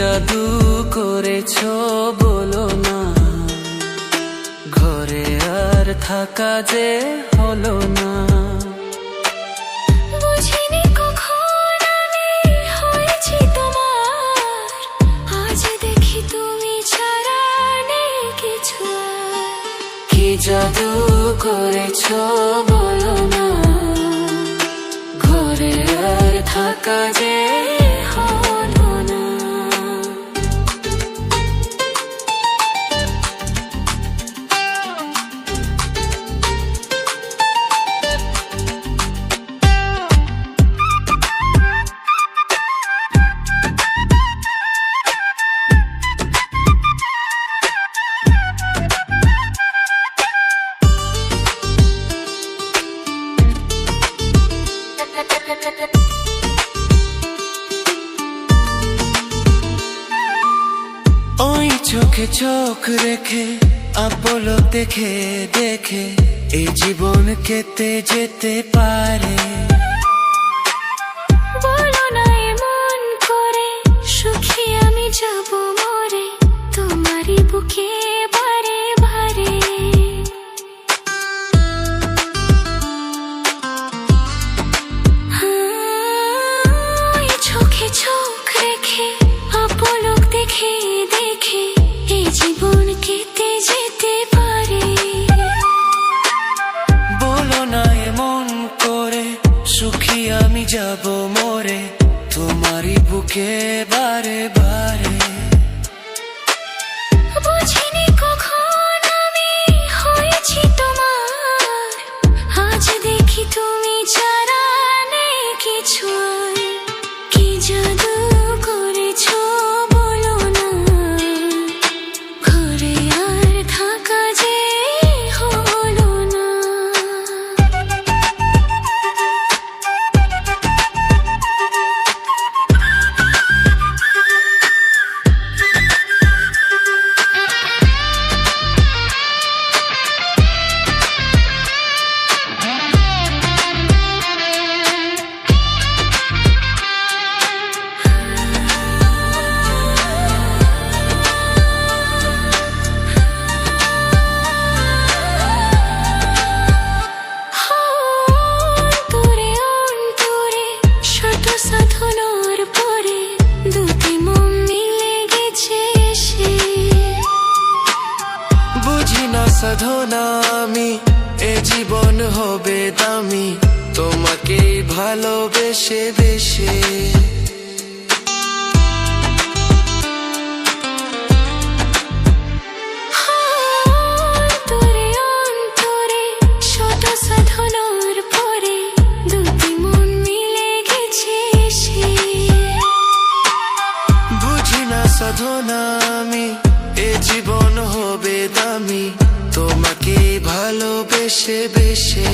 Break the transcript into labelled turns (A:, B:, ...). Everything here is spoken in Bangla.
A: জাদু করেছ বলো না। ঘরে আর থাকা যে হলো না। জাদু করেছ বলো না। ঘরে আর থাকা যে চোখে চোখ রেখে আপলো দেখে দেখে, এই জীবন কেতে যেতে পারে।
B: বলো না, এমন করে, সুখী আমি যাব মরে, তোমারই বুকে
A: সুখী আমি যাব মরে তোমারই বুকে বারে বারে।
B: বুঝিনি দেখি তুমি কিছু
A: জীবন হবে দামি। তোমাকেই ভালোবেসে বেশে
B: মন
A: সাধনা আমি এ জীবন হবে দামি। ভালোবেসে বেশে।